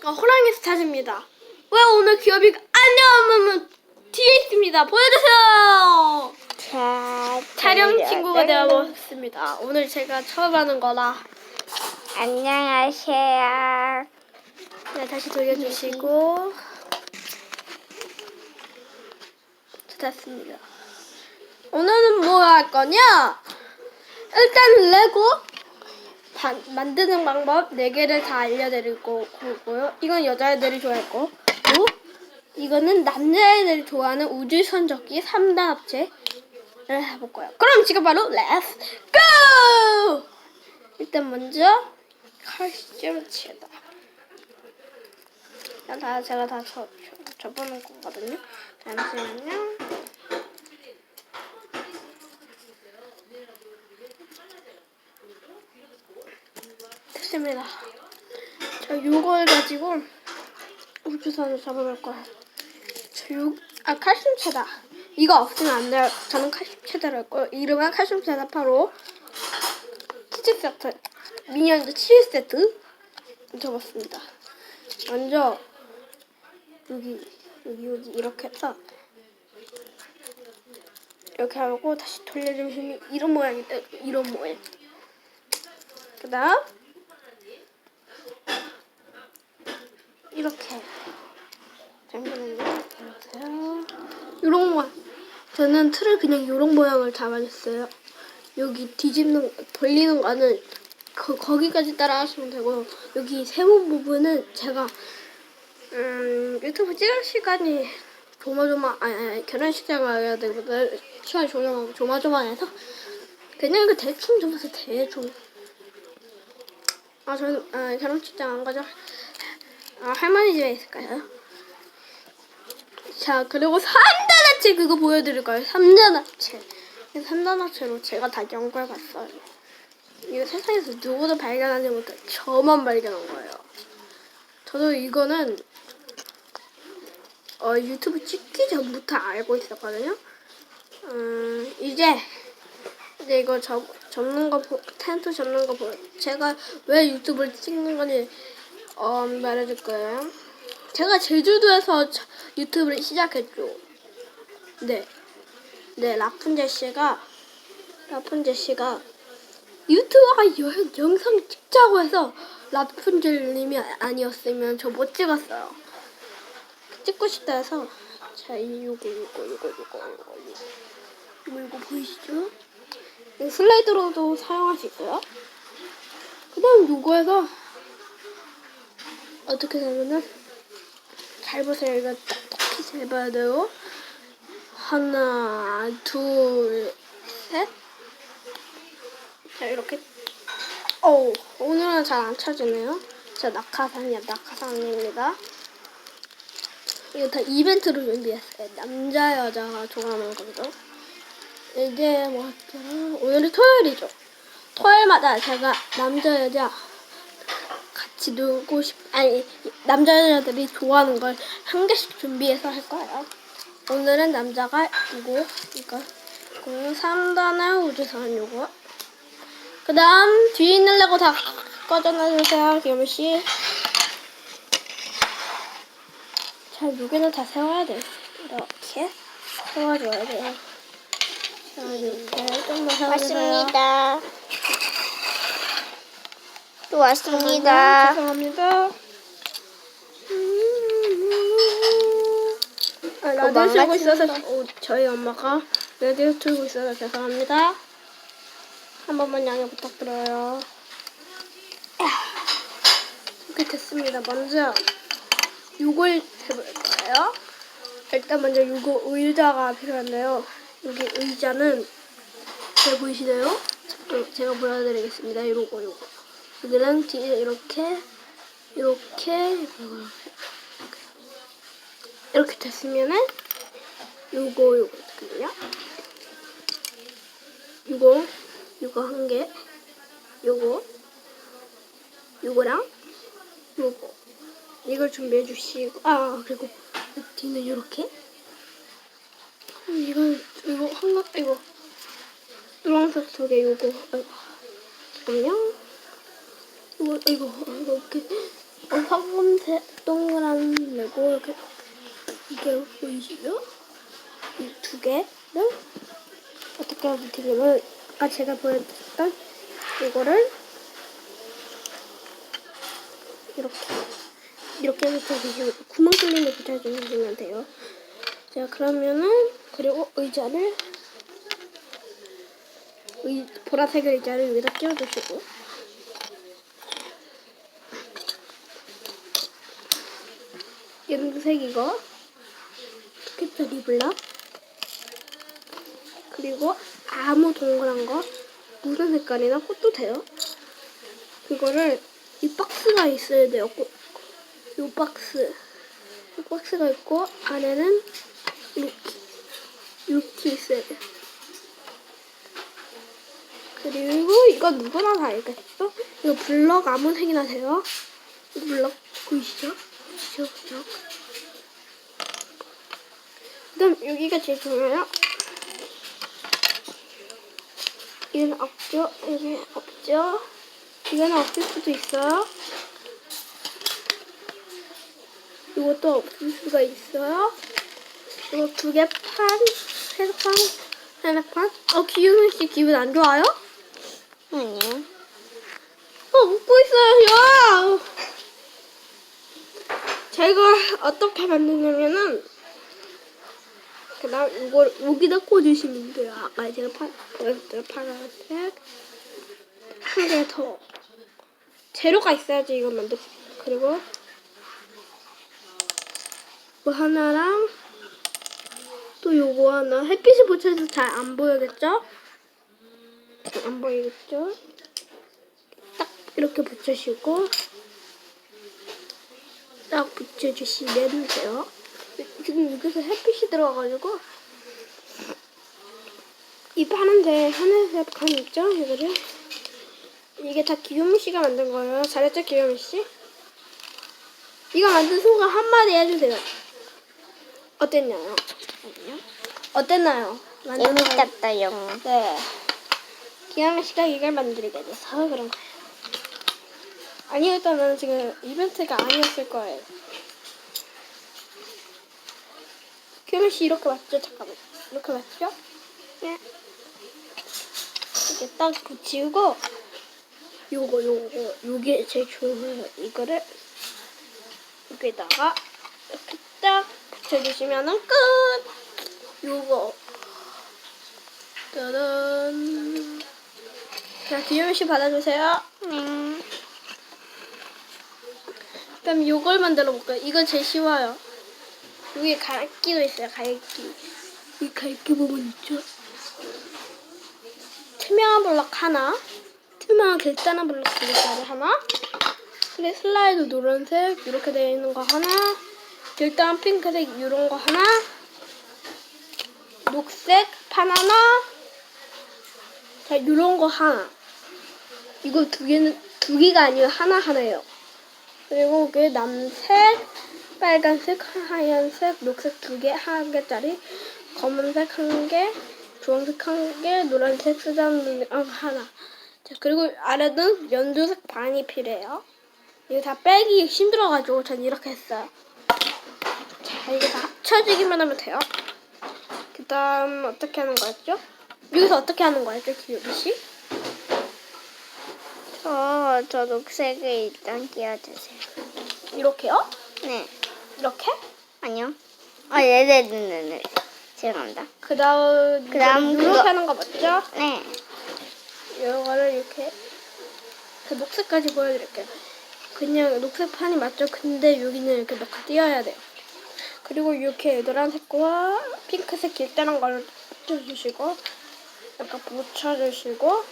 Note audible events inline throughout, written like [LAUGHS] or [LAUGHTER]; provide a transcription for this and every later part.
안녕하십니까 호랑이 스타즈입니다. 왜 오늘 기업이가 안녕 하면 뒤에 있습니다. 보여주세요. 자, 촬영 친구가 되어봤습니다. 오늘 제가 처음 하는 거라 안녕하세요. 네, 다시 돌려주시고 됐습니다. 오늘은 뭐 할 거냐? 일단 레고 반- 만드는 방법 4개를 다 알려드릴 거고요. 이건 여자애들이 좋아할 거고 이거는 남자애들이 좋아하는 우주선적기 3단 합체를 해볼 거예요. 그럼 지금 바로 렛츠 고! 일단 먼저 칼슘 치다. 다 제가 다 접어놓은 거거든요. 잠시만요. 됐습니다. 저 요걸 가지고 우주선을 잡아볼 거예요. 저 요, 아, 칼슘 체다. 이거 없으면 안 돼요. 저는 칼슘 체다를 할 거예요. 이름은 칼슘 체다 8호. 치즈 세트. 미니언즈 치즈 세트. 적었습니다. 먼저, 여기, 여기, 여기, 이렇게 해서, 이렇게 하고 다시 돌려주시면 이런 모양이. 이런 모양. 그 다음, 이렇게. 잠시만요. 보세요. 이런 모양. 저는 틀을 그냥 이런 모양을 잡아줬어요. 여기 뒤집는, 돌리는 거는 그, 거기까지 따라 하시면 되고요. 여기 세모 부분은 제가, 음, 유튜브 찍을 시간이 조마조마, 아니, 아니 결혼식장 가야 되거든. 시간이 조마 조마, 조마조마해서 그냥 그 대충 접어서 대충. 아, 저는, 아, 결혼식장 안 가죠. 아, 할머니 집에 있을까요? 자, 그리고 3단 합체 그거 보여드릴 거예요. 3단 합체. 3단 합체로 제가 다 연구해 봤어요. 이거 세상에서 누구도 발견하지 못해 저만 발견한 거예요. 저도 이거는 어, 유튜브 찍기 전부터 알고 있었거든요. 음, 이제 이제 이거 접, 접는 거, 보, 텐트 접는 거 보, 제가 왜 유튜브를 찍는 건지 어, 말해줄 거예요. 제가 제주도에서 저- 유튜브를 시작했죠. 네. 네, 라푼젤 씨가, 라푼젤 씨가 유튜브가 여행, 영상 찍자고 해서 라푼젤 님이 아니었으면 저 못 찍었어요. 찍고 싶다 해서, 자, 이, 요거, 요거, 요거, 요거, 요거, 요거, 이거 보이시죠? 이 슬라이드로도 사용할 수 있어요. 그 다음 요거에서 어떻게 되면은 잘 보세요. 이거 똑똑히 잘 봐야 돼요. 하나, 둘, 셋. 자, 이렇게. 오, 오늘은 잘안 찾으네요. 저 낙하산이야, 낙하산입니다. 이거 다 이벤트로 준비했어요. 남자, 여자가 좋아하는 거죠. 이제 뭐였더라? 오늘이 토요일이죠. 토요일마다 제가 남자, 여자 같이 놀고 싶, 아니, 남자, 여자들이 좋아하는 걸 한 개씩 준비해서 할 거예요. 오늘은 남자가 이거, 이거, 그리고 3단의 우주선 요거. 그 다음, 뒤에 있는 레고 다 꺼져놔주세요, 김씨. 자, 여기는 다 세워야 돼. 이렇게 세워줘야 돼요. 자, 이렇게 좀더 세워주세요. 왔습니다. 또 왔습니다. 죄송합니다. 아, 라디오 망가진 틀고 있어서 거. 어, 저희 엄마가 라디오 틀고 있어서 죄송합니다. 한 번만 양해 부탁드려요. 이렇게 됐습니다. 먼저 요걸 해볼 거예요. 일단 먼저 요거 의자가 필요한데요. 여기 의자는 잘 보이시나요? 제가 보여드리겠습니다. 요거 요거. 여기는 뒤에 이렇게 이렇게 이렇게 이렇게 됐으면은 요거 요거 있거든요. 요거 요거 한 개, 요거 요거랑 요거 이걸 준비해 주시고 아 그리고 이 뒤는 요렇게 음, 이건 이거 한가 이거 노란색 속에 요거 아이고 잠깐만요. 이거 이거 이거 이렇게 어, 황금색 동그란 레고 이렇게 이게 보이시죠? 이 두 개를 어떻게 하면 되냐면 아까 제가 보여드렸던 이거를 이렇게 이렇게 붙여주시면 구멍 뚫린 데 붙여주시면 돼요. 자 그러면은 그리고 의자를 의, 보라색 의자를 여기다 끼워주시고 연두색 이거 캡처 리블럭 그리고 아무 동그란 거 무슨 색깔이나 꽂도 돼요. 그거를 이 박스가 있어야 돼요. 꼭. 이 박스. 이 박스가 있고 안에는 이렇게 이렇게 있어야 돼요. 그리고 이건 누구나 다 알겠죠? 이거 블럭 아무 색이나 돼요. 이 블럭 보이시죠? 블럭. 그다음 여기가 제일 중요해요. 이건 없죠? 여기 없죠? 이거는 없을 수도 있어요. 이것도 없을 수가 있어요. 이거 두 개 판, 세 판, 세 판. 어, 기훈 씨 기분 안 좋아요? 아니요. 어, 웃고 있어요, 야! 제가 어떻게 만드냐면은, 그 다음 이걸 여기다 꽂으시면 돼요. 아까 제가 파, 보여줬던 파란색. 한 개 더. 재료가 있어야지 이거 만들 수 있어요. 그리고, 뭐 하나랑, 또 요거 하나. 햇빛이 붙여서 잘 안 보이겠죠? 안 보이겠죠? 딱 이렇게 붙여주시고 딱 붙여주시면 돼요. 지금 여기서 햇빛이 들어가가지고 이 파란색 하늘색 칸 있죠? 이거를 이게 다 기욤 씨가 만든 거예요. 잘했죠, 기욤 씨? 이거 만든 소감 한마디 해주세요. 어땠나요? 어땠나요? 만든 거- 재밌었다, 영어. 네. 기왕 씨가 이걸 만들게 돼서 그런 거예요. 아니었다면 지금 이벤트가 아니었을 거예요. 기왕 씨 이렇게 맞죠? 잠깐만. 이렇게 맞죠? 네. 이렇게 딱 붙이고 요거 요거 요게 제일 중요해요. 이거를 여기다가 이렇게 딱 붙여주시면은 끝. 요거 짜잔. 자, 기현 씨 받아주세요. 네. 그럼 요걸 만들어 볼까요? 이거 제일 쉬워요. 여기 갈기도 있어요, 갈기. 이 갈기 부분 있죠? 투명한 블럭 하나, 투명한 길다란 블럭 두 개짜리 하나, 그리고 슬라이드 노란색 이렇게 되어 있는 거 하나, 길다란 핑크색 이런 거 하나, 녹색 판 하나, 자 이런 거 하나. 이거 두 개는 두 개가 아니고 하나 하나예요. 그리고 그 남색, 빨간색, 하얀색, 녹색 두 개, 한 개짜리, 검은색 한 개, 주황색 한 개, 노란색 쓰다는 하나. 자, 그리고 아래는 연두색 반이 필요해요. 이거 다 빼기 힘들어가지고 전 이렇게 했어요. 자, 이거 다 합쳐지기만 하면 돼요. 그 다음 어떻게 하는 거였죠? 여기서 어떻게 하는 거였죠, 기우리 씨? 저, 저 녹색을 일단 끼워주세요. 이렇게요? 네. 이렇게? 아니요. 아, 네네네네. 죄송합니다. 그 다음 그 다음 이렇게 그거- 하는 거 맞죠? 네. 이거를 이렇게 그 녹색까지 보여드릴게요. 그냥 녹색 판이 맞죠? 근데 여기는 이렇게 몇개 띄어야 돼요. 그리고 이렇게 노란색과 핑크색 길다란 걸로 붙여주시고 약간 붙여주시고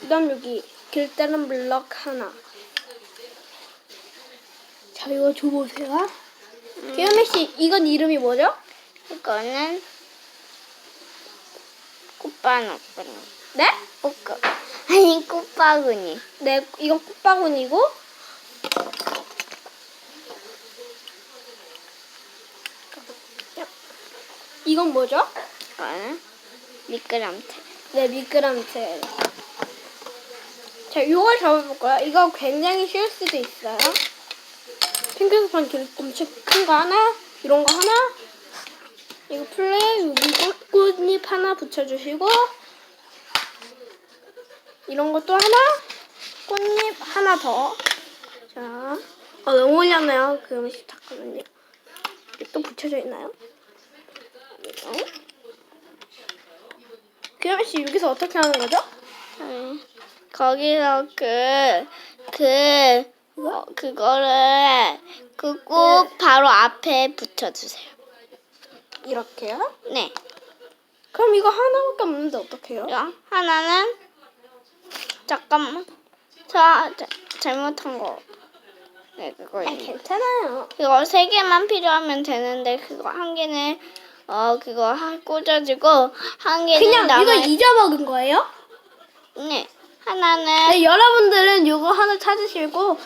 그다음 여기 길다란 블럭 하나. 자 이거 줘보세요. 기현미 씨 이건 이름이 뭐죠? 이거는 꽃바구니. 네? 꽃 아니, 꽃바구니. 네, 이건 꽃바구니고 이건 뭐죠? 이거는 미끄럼틀. 네, 미끄럼틀. 자, 이걸 잡아볼 거예요. 이거 굉장히 쉬울 수도 있어요. 핑크스판 길 엄청 큰 거 하나, 이런 거 하나, 이거 플레이 여기 꽃- 꽃잎 하나 붙여주시고 이런 것도 하나, 꽃잎 하나 더. 자, 어, 너무 올렸네요. 그러면 잠깐만요. 또 붙여져 있나요? 규현 씨 여기서 어떻게 하는 거죠? 네. 거기서 그, 그, 어, 그거를 그 꼭 바로 앞에 붙여주세요. 이렇게요? 네. 그럼 이거 하나밖에 없는데 어떡해요? 자, 하나는 잠깐만. 자, 자 잘못한 거. 네, 그거. 아, 괜찮아요. 이거 세 개만 필요하면 되는데 그거 한 개는 어 그거 하- 꽂아주고 한 개는 그냥 남아. 이거 잊어먹은 거예요? 네. 하나는 네, 여러분들은 이거 하나 찾으시고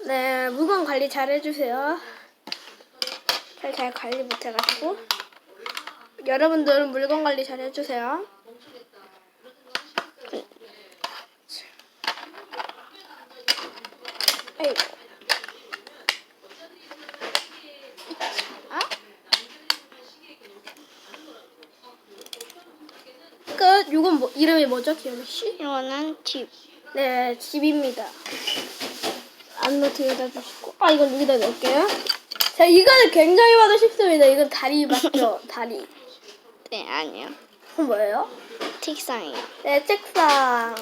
네 물건 관리 잘 해주세요. 잘 잘 관리 못해가지고 여러분들은 물건 관리 잘 해주세요. 아이고. 아? 끝. 이건 뭐 이름이 뭐죠, 기현이 씨? 이거는 집. 네, 집입니다. 안로 들여다 주시고. 아, 이건 여기다 넣을게요. 자, 이거는 굉장히 봐도 쉽습니다. 이건 다리 맞죠? [LAUGHS] 다리. 네 아니요. 그건 뭐예요? 책상이요. 네, 책상.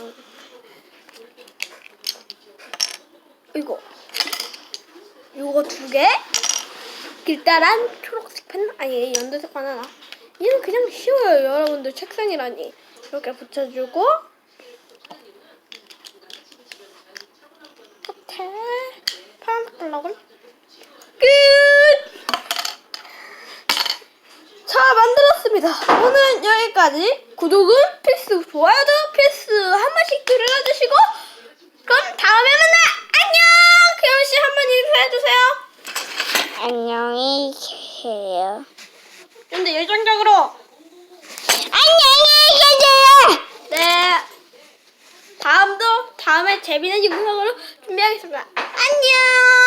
이거. 이거 두 개. 길다란 초록색 펜, 아니, 연두색 바나나. 이는 그냥 쉬워요, 여러분들. 책상이라니. 이렇게 붙여주고. 끝에 파란색 블럭을 끝! 자, 만들었습니다. 오늘 여기까지. 구독은 필수, 좋아요도 필수. 한 번씩 눌러주시고, 그럼 다음에 만나! 안녕! 규현씨 한 번 인사해주세요. 안녕히 계세요. 근데 열정적으로. 안녕히 계세요. 네. 다음도, 다음에 재밌는 영상으로 준비하겠습니다. 안녕!